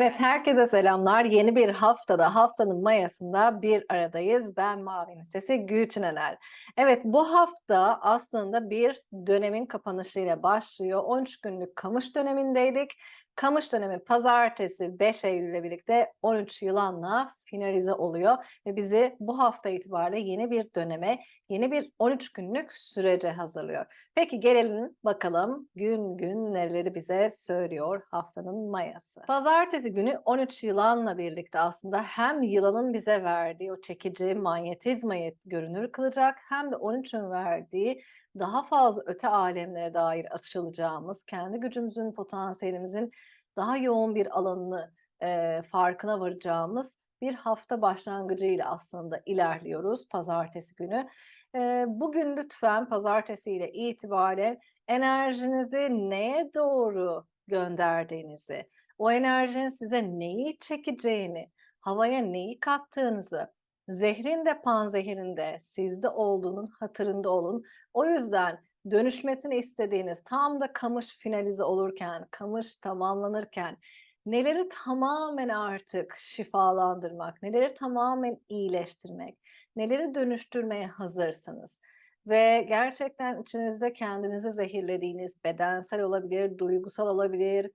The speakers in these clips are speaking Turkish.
Evet, herkese selamlar. Yeni bir haftada, haftanın mayasında bir aradayız. Ben Mavi'nin sesi Gülçin Ener. Evet, bu hafta aslında bir dönemin kapanışıyla başlıyor. 13 günlük kamış dönemindeydik. Kamış dönemi pazartesi 5 Eylül ile birlikte 13 yılanla finalize oluyor ve bizi bu hafta itibariyle yeni bir döneme, yeni bir 13 günlük sürece hazırlıyor. Peki gelelim bakalım gün gün neleri bize söylüyor haftanın mayası. Pazartesi günü 13 yılanla birlikte aslında hem yılanın bize verdiği o çekici manyetizmayı görünür kılacak hem de 13'ün verdiği daha fazla öte alemlere dair açılacağımız, kendi gücümüzün, potansiyelimizin daha yoğun bir alanını e, farkına varacağımız bir hafta başlangıcıyla aslında ilerliyoruz pazartesi günü. Bugün lütfen pazartesi ile itibaren enerjinizi neye doğru gönderdiğinizi, o enerjinin size neyi çekeceğini, havaya neyi kattığınızı, zehrin de panzehirin de sizde olduğunun hatırında olun. O yüzden dönüşmesini istediğiniz tam da kamış finalize olurken, kamış tamamlanırken neleri tamamen artık şifalandırmak, neleri tamamen iyileştirmek, neleri dönüştürmeye hazırsınız. Ve gerçekten içinizde kendinizi zehirlediğiniz bedensel olabilir, duygusal olabilir,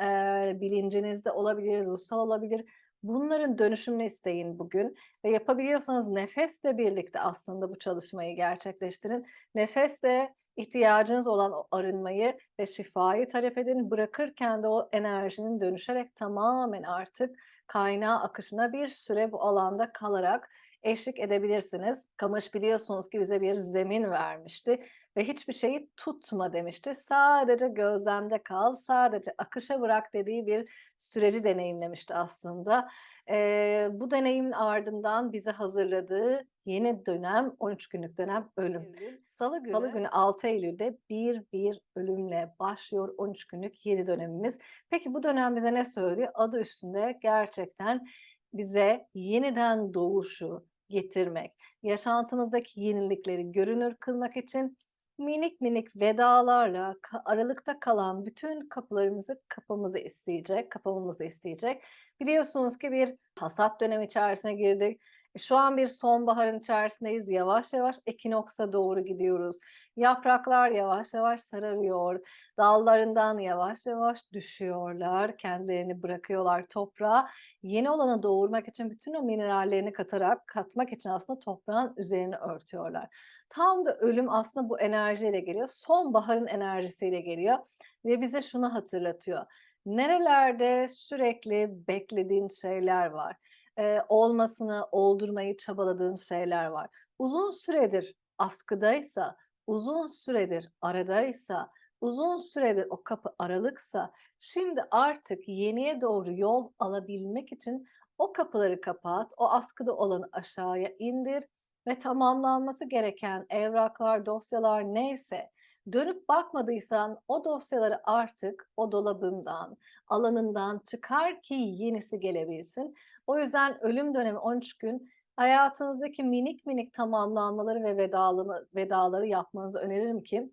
e, bilincinizde olabilir, ruhsal olabilir. Bunların dönüşümünü isteyin bugün ve yapabiliyorsanız nefesle birlikte aslında bu çalışmayı gerçekleştirin. Nefesle ihtiyacınız olan o arınmayı ve şifayı talep edin. Bırakırken de o enerjinin dönüşerek tamamen artık kaynağı akışına bir süre bu alanda kalarak eşlik edebilirsiniz. Kamış biliyorsunuz ki bize bir zemin vermişti ve hiçbir şeyi tutma demişti. Sadece gözlemde kal, sadece akışa bırak dediği bir süreci deneyimlemişti aslında. Ee, bu deneyimin ardından bize hazırladığı yeni dönem, 13 günlük dönem ölüm. Salı günü, Salı günü 6 Eylül'de bir bir ölümle başlıyor 13 günlük yeni dönemimiz. Peki bu dönem bize ne söylüyor? Adı üstünde gerçekten bize yeniden doğuşu getirmek, yaşantımızdaki yenilikleri görünür kılmak için minik minik vedalarla aralıkta kalan bütün kapılarımızı kapamızı isteyecek, kapamamızı isteyecek. Biliyorsunuz ki bir hasat dönemi içerisine girdik. Şu an bir sonbaharın içerisindeyiz. Yavaş yavaş ekinoksa doğru gidiyoruz. Yapraklar yavaş yavaş sararıyor. Dallarından yavaş yavaş düşüyorlar. Kendilerini bırakıyorlar toprağa. Yeni olanı doğurmak için bütün o minerallerini katarak, katmak için aslında toprağın üzerini örtüyorlar. Tam da ölüm aslında bu enerjiyle geliyor. Sonbaharın enerjisiyle geliyor ve bize şunu hatırlatıyor. Nerelerde sürekli beklediğin şeyler var e, olmasını, oldurmayı çabaladığın şeyler var. Uzun süredir askıdaysa, uzun süredir aradaysa, uzun süredir o kapı aralıksa, şimdi artık yeniye doğru yol alabilmek için o kapıları kapat, o askıda olanı aşağıya indir ve tamamlanması gereken evraklar, dosyalar neyse dönüp bakmadıysan o dosyaları artık o dolabından, alanından çıkar ki yenisi gelebilsin. O yüzden ölüm dönemi 13 gün hayatınızdaki minik minik tamamlanmaları ve vedalımı, vedaları yapmanızı öneririm ki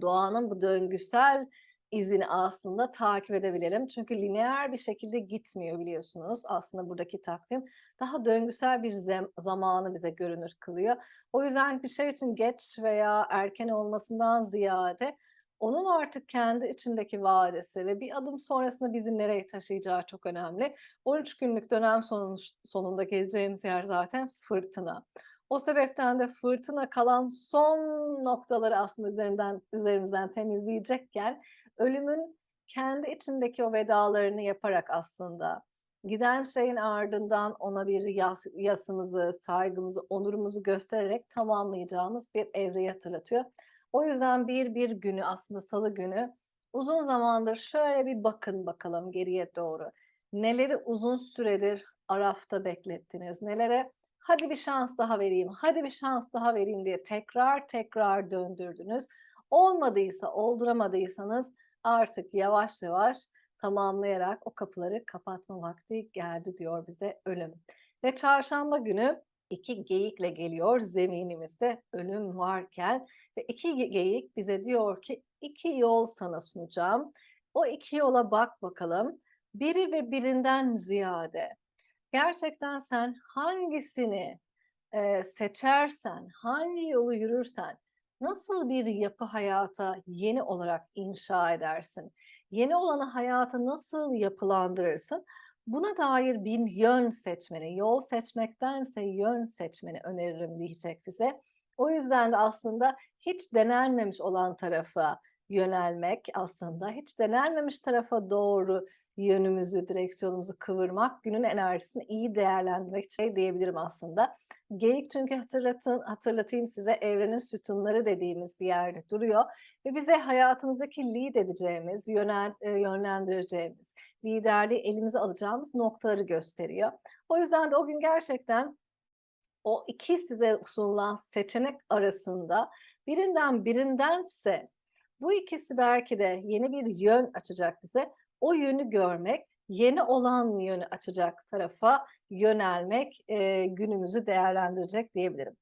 doğanın bu döngüsel izini aslında takip edebilelim. Çünkü lineer bir şekilde gitmiyor biliyorsunuz. Aslında buradaki takvim daha döngüsel bir zamanı bize görünür kılıyor. O yüzden bir şey için geç veya erken olmasından ziyade onun artık kendi içindeki vadesi ve bir adım sonrasında bizi nereye taşıyacağı çok önemli. 13 günlük dönem sonunda geleceğimiz yer zaten fırtına. O sebepten de fırtına kalan son noktaları aslında üzerimden üzerimizden temizleyecekken ölümün kendi içindeki o vedalarını yaparak aslında giden şeyin ardından ona bir yas, yasımızı, saygımızı, onurumuzu göstererek tamamlayacağımız bir evreyi hatırlatıyor. O yüzden bir bir günü aslında salı günü uzun zamandır şöyle bir bakın bakalım geriye doğru. Neleri uzun süredir arafta beklettiniz, nelere hadi bir şans daha vereyim, hadi bir şans daha vereyim diye tekrar tekrar döndürdünüz. Olmadıysa, olduramadıysanız artık yavaş yavaş tamamlayarak o kapıları kapatma vakti geldi diyor bize ölüm. Ve çarşamba günü iki geyikle geliyor zeminimizde ölüm varken ve iki geyik bize diyor ki iki yol sana sunacağım. O iki yola bak bakalım. biri ve birinden ziyade gerçekten sen hangisini eee, seçersen, hangi yolu yürürsen, nasıl bir yapı hayata yeni olarak inşa edersin? Yeni olanı hayata nasıl yapılandırırsın? Buna dair bir yön seçmeni, yol seçmektense yön seçmeni öneririm diyecek bize. O yüzden de aslında hiç denenmemiş olan tarafa yönelmek aslında, hiç denenmemiş tarafa doğru yönümüzü, direksiyonumuzu kıvırmak, günün enerjisini iyi değerlendirmek şey diyebilirim aslında. Geyik çünkü hatırlatın, hatırlatayım size evrenin sütunları dediğimiz bir yerde duruyor ve bize hayatımızdaki lead edeceğimiz, yönel, e, yönlendireceğimiz, liderliği elimize alacağımız noktaları gösteriyor. O yüzden de o gün gerçekten o iki size sunulan seçenek arasında birinden birindense bu ikisi belki de yeni bir yön açacak bize. O yönü görmek, yeni olan yönü açacak tarafa yönelmek e, günümüzü değerlendirecek diyebilirim.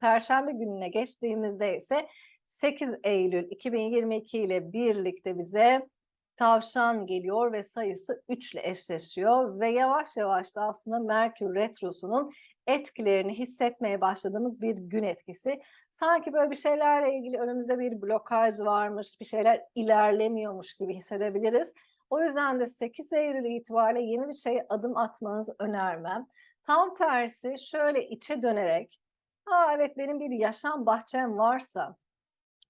Perşembe gününe geçtiğimizde ise 8 Eylül 2022 ile birlikte bize tavşan geliyor ve sayısı 3 ile eşleşiyor ve yavaş yavaş da aslında Merkür Retrosu'nun etkilerini hissetmeye başladığımız bir gün etkisi. Sanki böyle bir şeylerle ilgili önümüzde bir blokaj varmış, bir şeyler ilerlemiyormuş gibi hissedebiliriz. O yüzden de 8 Eylül itibariyle yeni bir şeye adım atmanızı önermem. Tam tersi şöyle içe dönerek, ha evet benim bir yaşam bahçem varsa,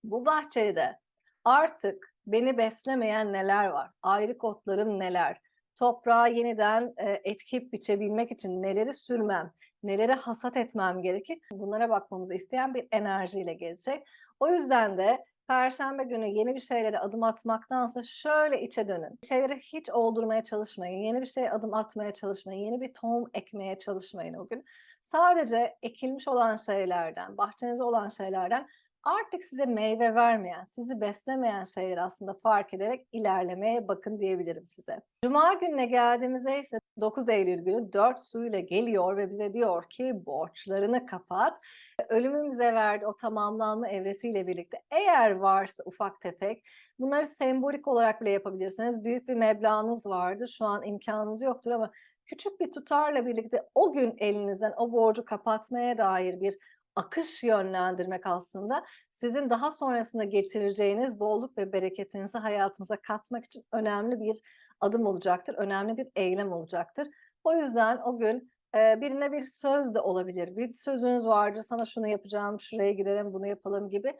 bu bahçede artık beni beslemeyen neler var? Ayrık otlarım neler? Toprağa yeniden e, ekip biçebilmek için neleri sürmem, neleri hasat etmem gerekir? Bunlara bakmamızı isteyen bir enerjiyle gelecek. O yüzden de Perşembe günü yeni bir şeylere adım atmaktansa şöyle içe dönün. Şeyleri hiç oldurmaya çalışmayın. Yeni bir şeye adım atmaya çalışmayın. Yeni bir tohum ekmeye çalışmayın o gün. Sadece ekilmiş olan şeylerden, bahçenizde olan şeylerden artık size meyve vermeyen, sizi beslemeyen şeyleri aslında fark ederek ilerlemeye bakın diyebilirim size. Cuma gününe geldiğimizde ise 9 Eylül günü 4 suyla geliyor ve bize diyor ki borçlarını kapat. Ölümün bize verdiği o tamamlanma evresiyle birlikte eğer varsa ufak tefek bunları sembolik olarak bile yapabilirsiniz. Büyük bir meblağınız vardır. Şu an imkanınız yoktur ama küçük bir tutarla birlikte o gün elinizden o borcu kapatmaya dair bir akış yönlendirmek aslında sizin daha sonrasında getireceğiniz bolluk ve bereketinizi hayatınıza katmak için önemli bir adım olacaktır. Önemli bir eylem olacaktır. O yüzden o gün birine bir söz de olabilir. Bir sözünüz vardır. Sana şunu yapacağım, şuraya gidelim, bunu yapalım gibi.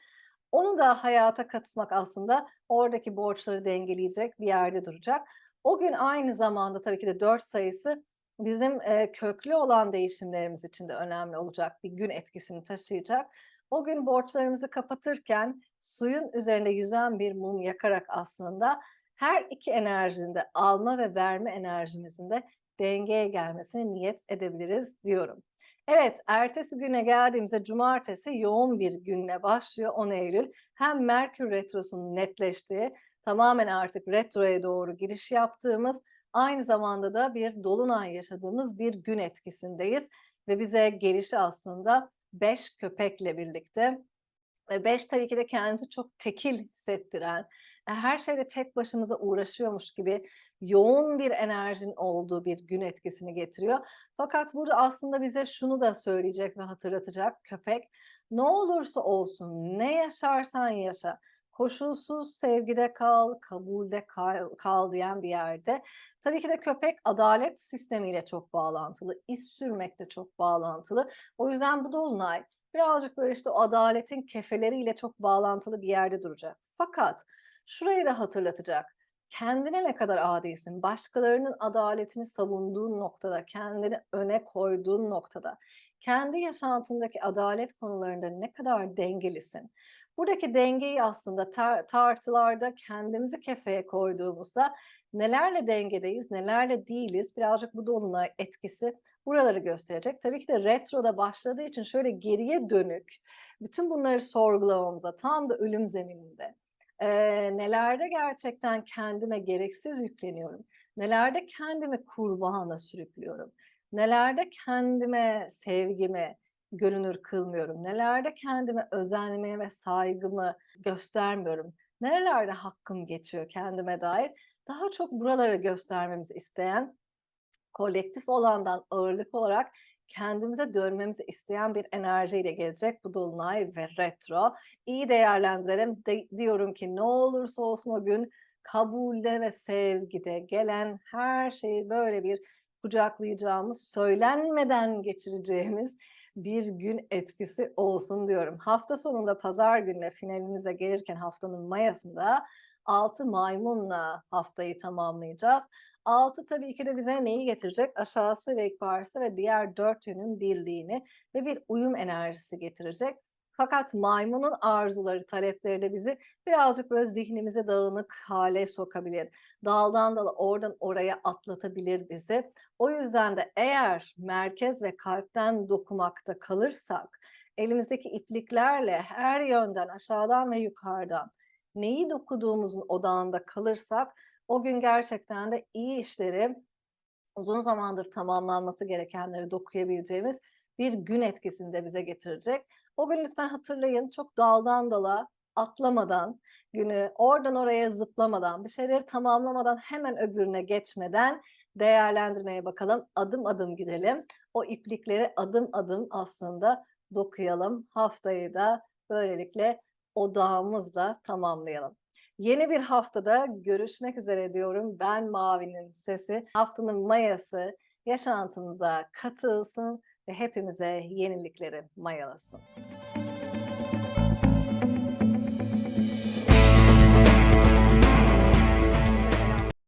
Onu da hayata katmak aslında oradaki borçları dengeleyecek bir yerde duracak. O gün aynı zamanda tabii ki de 4 sayısı bizim e, köklü olan değişimlerimiz için de önemli olacak bir gün etkisini taşıyacak. O gün borçlarımızı kapatırken suyun üzerinde yüzen bir mum yakarak aslında her iki enerjinin alma ve verme enerjimizin de dengeye gelmesini niyet edebiliriz diyorum. Evet, ertesi güne geldiğimizde cumartesi yoğun bir günle başlıyor 10 Eylül. Hem Merkür Retrosu'nun netleştiği, tamamen artık retroya doğru giriş yaptığımız aynı zamanda da bir dolunay yaşadığımız bir gün etkisindeyiz ve bize gelişi aslında beş köpekle birlikte. Beş tabii ki de kendimizi çok tekil hissettiren, e, her şeyle tek başımıza uğraşıyormuş gibi yoğun bir enerjinin olduğu bir gün etkisini getiriyor. Fakat burada aslında bize şunu da söyleyecek ve hatırlatacak köpek. Ne olursa olsun, ne yaşarsan yaşa, koşulsuz sevgide kal, kabulde kal, kal diyen bir yerde. Tabii ki de köpek adalet sistemiyle çok bağlantılı, iz sürmekle çok bağlantılı. O yüzden bu dolunay birazcık böyle işte o adaletin kefeleriyle çok bağlantılı bir yerde duracak. Fakat şurayı da hatırlatacak. Kendine ne kadar adisin, başkalarının adaletini savunduğun noktada, kendini öne koyduğun noktada, kendi yaşantındaki adalet konularında ne kadar dengelisin? Buradaki dengeyi aslında tar tartılarda kendimizi kefeye koyduğumuzda nelerle dengedeyiz, nelerle değiliz birazcık bu dolunay etkisi buraları gösterecek. Tabii ki de retroda başladığı için şöyle geriye dönük bütün bunları sorgulamamıza tam da ölüm zemininde e, nelerde gerçekten kendime gereksiz yükleniyorum, nelerde kendimi kurbana sürüklüyorum, nelerde kendime sevgimi, görünür kılmıyorum? Nelerde kendime özenmeye ve saygımı göstermiyorum? Nerelerde hakkım geçiyor kendime dair? daha çok buraları göstermemizi isteyen, kolektif olandan ağırlık olarak kendimize dönmemizi isteyen bir enerjiyle gelecek bu dolunay ve retro. İyi değerlendirelim. De diyorum ki ne olursa olsun o gün kabulde ve sevgide gelen her şeyi böyle bir kucaklayacağımız, söylenmeden geçireceğimiz bir gün etkisi olsun diyorum. Hafta sonunda pazar gününe finalimize gelirken haftanın mayasında 6 maymunla haftayı tamamlayacağız. 6 tabii ki de bize neyi getirecek? Aşağısı ve yukarısı ve diğer 4 yönün birliğini ve bir uyum enerjisi getirecek. Fakat maymunun arzuları, talepleri de bizi birazcık böyle zihnimize dağınık hale sokabilir. Daldan dala, oradan oraya atlatabilir bizi. O yüzden de eğer merkez ve kalpten dokumakta kalırsak, elimizdeki ipliklerle her yönden, aşağıdan ve yukarıdan neyi dokuduğumuzun odağında kalırsak, o gün gerçekten de iyi işleri, uzun zamandır tamamlanması gerekenleri dokuyabileceğimiz bir gün etkisini de bize getirecek. O gün lütfen hatırlayın, çok daldan dala, atlamadan, günü oradan oraya zıplamadan, bir şeyleri tamamlamadan hemen öbürüne geçmeden değerlendirmeye bakalım. Adım adım gidelim. O iplikleri adım adım aslında dokuyalım. Haftayı da böylelikle odağımızla tamamlayalım. Yeni bir haftada görüşmek üzere diyorum. Ben Mavi'nin sesi. Haftanın mayası yaşantımıza katılsın ve hepimize yenilikleri mayalasın.